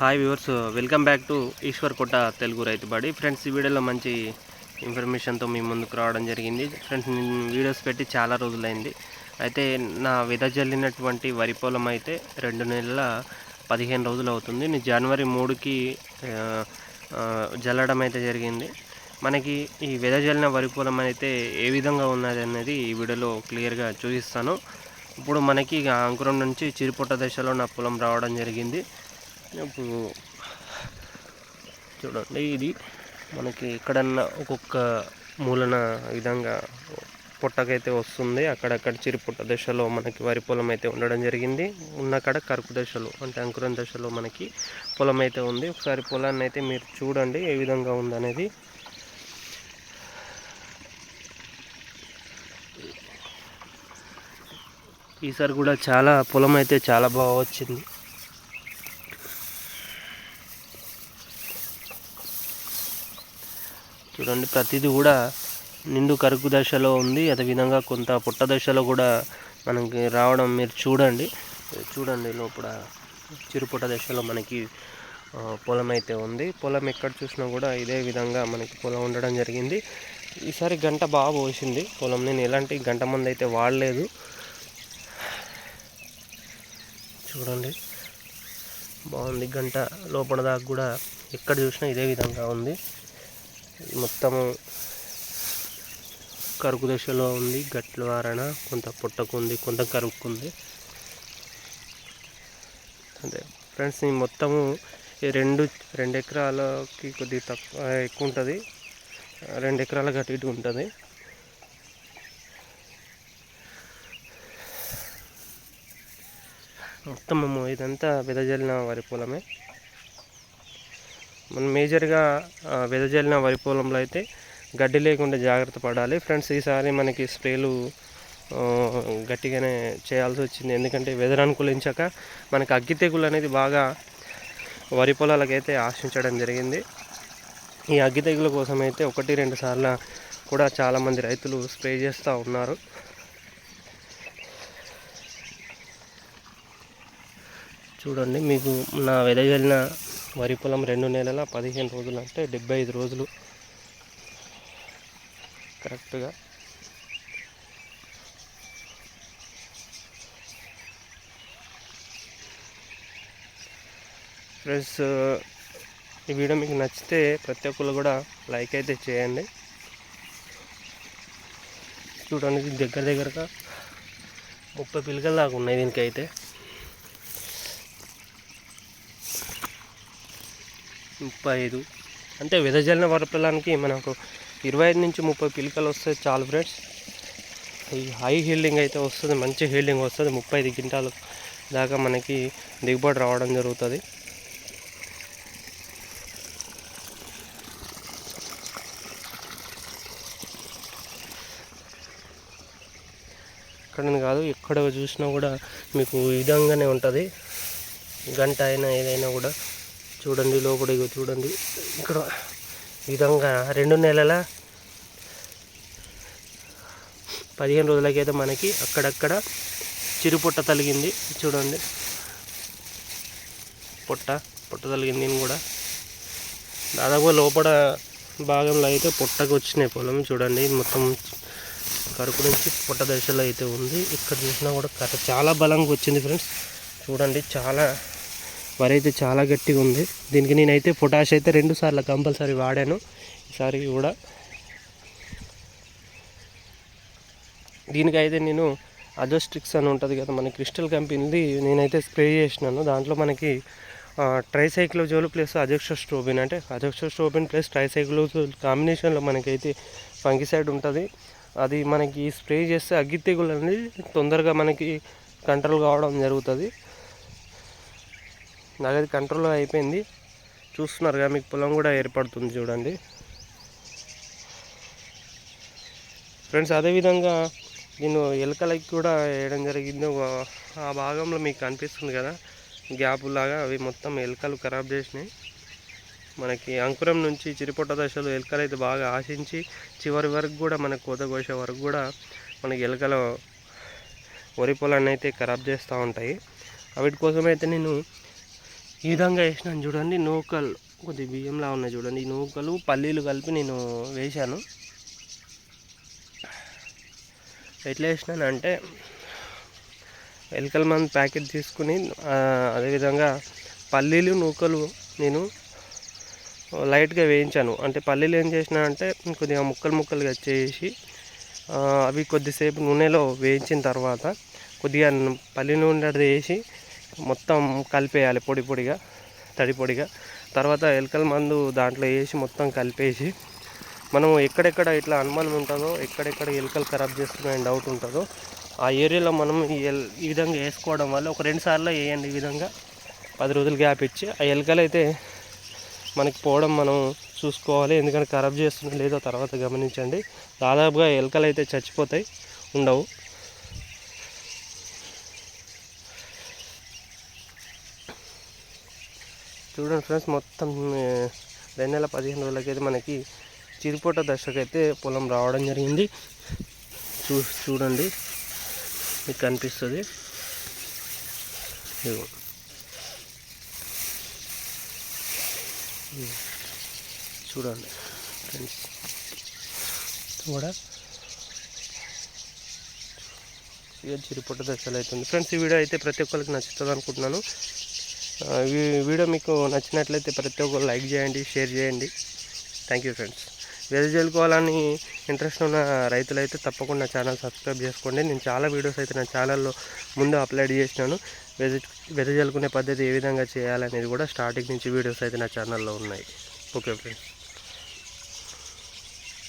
Hi viewers welcome back to Eshwar కొట్ట తెలుగు రైతు బడి. ఫ్రెండ్స్ ఈ వీడియోలో మంచి ఇన్ఫర్మేషన్తో మీ ముందుకు రావడం జరిగింది. ఫ్రెండ్స్ నేను వీడియోస్ పెట్టి చాలా రోజులైంది. అయితే నా విదజల్లినటువంటి వరి పొలం అయితే రెండు నెలల పదిహేను రోజులు అవుతుంది. నేను జనవరి మూడుకి జల్లడం అయితే జరిగింది. మనకి ఈ వెదజల్లిన వరి పొలం అయితే ఏ విధంగా ఉన్నది అనేది ఈ వీడియోలో క్లియర్గా చూపిస్తాను. ఇప్పుడు మనకి ఇక అంకురం నుంచి చిరుపొట్ట దశలో నా పొలం రావడం జరిగింది. ఇప్పుడు చూడండి ఇది మనకి ఎక్కడన్నా ఒక్కొక్క మూలన విధంగా పొట్టకైతే వస్తుంది. అక్కడక్కడ చిరుపుట్ట దశలో మనకి వరి పొలం అయితే ఉండడం జరిగింది. ఉన్నక్కడ కరుపు కరుకు దశలో అంటే అంకురం దశలో మనకి పొలం అయితే ఉంది. ఒకసారి పొలాన్ని అయితే మీరు చూడండి ఏ విధంగా ఉందనేది. ఈసారి కూడా చాలా పొలం అయితే చాలా బాగా వచ్చింది. చూడండి ప్రతిదీ కూడా నిండు కరుకు దశలో ఉంది. అదేవిధంగా కొంత పుట్ట దశలో కూడా మనకి రావడం మీరు చూడండి. చూడండి లోపల చిరుపుట్ట దశలో మనకి పొలం అయితే ఉంది. పొలం ఎక్కడ చూసినా కూడా ఇదే విధంగా మనకి పొలం ఉండడం జరిగింది. ఈసారి గంట బాగా పోసింది పొలం. నేను ఎలాంటి గంట మంది అయితే వాడలేదు. చూడండి బాగుంది. గంట లోపల దాకా కూడా ఎక్కడ చూసినా ఇదే విధంగా ఉంది. మొత్తము కరుకు దశలో ఉంది గట్ల వారణ కొంత పుట్టకుంది కొంత కరుక్కుంది అదే ఫ్రెండ్స్ ఈ మొత్తము ఈ రెండు రెండు ఎకరాలకి కొద్దిగా తక్కువ ఎక్కువ ఉంటుంది. రెండు ఎకరాల గట్టి ఇటు ఉంటుంది. మొత్తము ఇదంతా వెదజల్లిన వరి పొలమే. మనం మేజర్గా వెదజల్లిన వరి పొలంలో అయితే గడ్డి లేకుండా జాగ్రత్త పడాలి. ఫ్రెండ్స్ ఈసారి మనకి స్ప్రేలు గట్టిగానే చేయాల్సి వచ్చింది. ఎందుకంటే వెదర్ అనుకూలించాక మనకి అగ్గి తెగులు అనేది బాగా వరి పొలాలకైతే ఆశించడం జరిగింది. ఈ అగ్గి తెగుల కోసం అయితే ఒకటి రెండు సార్లు కూడా చాలామంది రైతులు స్ప్రే చేస్తూ ఉన్నారు. చూడండి మీకు నా వెదజల్లిన వరి పొలం రెండు నెలల పదిహేను రోజులు అంటే డెబ్బై ఐదు రోజులు. కరెక్ట్గా. ప్లస్ ఈ వీడియో మీకు నచ్చితే ప్రతి ఒక్కరు కూడా లైక్ అయితే చేయండి. చూడండి దగ్గర దగ్గరగా ముప్పై పిలకల దాకా ఉన్నాయి దీనికైతే. ముప్పై ఐదు. అంటే వెదజల్లిన వరపలానికి మనకు ఇరవై ఐదు నుంచి ముప్పై పిలికలు వస్తాయి చాలు ఫ్రెండ్స్. ఈ హై హీల్డింగ్ అయితే వస్తుంది మంచి హీల్డింగ్ వస్తుంది. ముప్పై ఐదు క్వింటాలు దాకా మనకి దిగుబడి రావడం జరుగుతుంది. ఎక్కడని కాదు ఎక్కడ చూసినా కూడా మీకు విధంగానే ఉంటుంది. గంట అయినా ఏదైనా కూడా చూడండి లోపల ఇగో చూడండి. ఇక్కడ ఈ విధంగా రెండు నెలల పదిహేను రోజులకైతే మనకి అక్కడక్కడ చిరు పొట్ట తలిగింది. చూడండి. పొట్ట పొట్ట తలిగింది కూడా. దాదాపు లోపల భాగంలో అయితే పొట్టకు వచ్చినాయి పొలం. చూడండి మొత్తం కరుకు నుంచి పొట్ట దశలో అయితే ఉంది. ఇక్కడ చూసినా కూడా కర్ర చాలా బలంగా వచ్చింది ఫ్రెండ్స్. చూడండి చాలా వరి అయితే చాలా గట్టిగా ఉంది. దీనికి నేనైతే పొటాష్ అయితే రెండు సార్లు కంపల్సరీ వాడాను. ఈసారి కూడా. దీనికైతే నేను అజోస్ట్రిక్స్ అని ఉంటుంది కదా మన క్రిస్టల్ కంపెనీది నేనైతే స్ప్రే చేసినాను. దాంట్లో మనకి ట్రైసైక్లోజోల్ ప్లస్ అజోక్సోస్ట్రోబిన్ అంటే అజోక్సోస్ట్రోబిన్ ప్లస్ ట్రైసైక్లోజోల్ కాంబినేషన్లో మనకైతే ఫంగిసైడ్ ఉంటుంది. అది మనకి స్ప్రే చేస్తే అగ్గి తెగులు అనేది తొందరగా మనకి కంట్రోల్ కావడం జరుగుతుంది. నాకది కంట్రోల్ అయిపోయింది. చూస్తున్నారుగా మీకు పొలం కూడా ఏర్పడుతుంది చూడండి. ఫ్రెండ్స్ అదేవిధంగా నేను ఎలకలకి కూడా వేయడం జరిగింది. ఆ భాగంలో మీకు కనిపిస్తుంది కదా గ్యాప్ లాగా అవి మొత్తం ఎలకలు ఖరాబ్ చేసినాయి. మనకి అంకురం నుంచి చిరుపొట్ట దశలో ఎలకలు అయితే బాగా ఆశించి చివరి వరకు కూడా మనకు కోత కోసే వరకు కూడా మనకి ఎలకలు వరి పొలాన్ని అయితే ఖరాబ్ చేస్తూ ఉంటాయి. వీటి కోసమైతే నేను ఈ విధంగా వేసినాను చూడండి నూకలు. కొద్ది బియ్యంలా ఉన్నాయి చూడండి ఈ నూకలు. పల్లీలు కలిపి నేను వేశాను. ఎట్లా వేసినానంటే వెల్కల్ మంది ప్యాకెట్ తీసుకుని అదేవిధంగా పల్లీలు నూకలు నేను లైట్గా వేయించాను. అంటే పల్లీలు ఏం చేసినా అంటే కొద్దిగా ముక్కలు ముక్కలుగా చేసి అవి కొద్దిసేపు నూనెలో వేయించిన తర్వాత కొద్దిగా పల్లి నూనె వేసి మొత్తం కలిపేయాలి పొడి పొడిగా తడి పొడిగా. తర్వాత ఎలకల మందు దాంట్లో వేసి మొత్తం కలిపేసి మనం ఎక్కడెక్కడ ఇట్లా అనుమానం ఉంటుందో ఎక్కడెక్కడ ఎలుకలు ఖరాబ్ చేస్తున్నాయని డౌట్ ఉంటుందో ఆ ఏరియాలో మనం ఈ విధంగా వేసుకోవడం వల్ల ఒక రెండు సార్లు వేయండి ఈ విధంగా. పది రోజులు గ్యాప్ ఇచ్చి ఆ ఎలుకలు అయితే మనకి పోవడం మనం చూసుకోవాలి. ఎందుకంటే ఖరాబ్ చేస్తున్నా లేదో తర్వాత గమనించండి. దాదాపుగా ఎలుకలు అయితే చచ్చిపోతాయి ఉండవు. చూడండి ఫ్రెండ్స్ మొత్తం రెండు నెలల పదిహేను రోజులకైతే మనకి చిరుపూట దశకైతే పొలం రావడం జరిగింది. చూ చూడండి మీకు కనిపిస్తుంది. చూడండి ఫ్రెండ్స్. కూడా ఇక చిరుపొట్ట దశలు అవుతుంది ఫ్రెండ్స్ ఈ వీడియో అయితే ప్రతి ఒక్కరికి నచ్చుతుంది అనుకుంటున్నాను. వీడియో మీకు నచ్చినట్లయితే ప్రతి ఒక్కరు లైక్ చేయండి షేర్ చేయండి. థ్యాంక్ యూ ఫ్రెండ్స్ వెదజల్లుకోవాలని ఇంట్రెస్ట్ ఉన్న రైతులైతే తప్పకుండా ఛానల్ సబ్స్క్రైబ్ చేసుకోండి. నేను చాలా వీడియోస్ అయితే నా ఛానల్లో ముందు అప్లోడ్ చేసినాను. వెద వెదజల్లుకునే పద్ధతి ఏ విధంగా చేయాలనేది కూడా స్టార్టింగ్ నుంచి వీడియోస్ అయితే నా ఛానల్లో ఉన్నాయి. Okay friends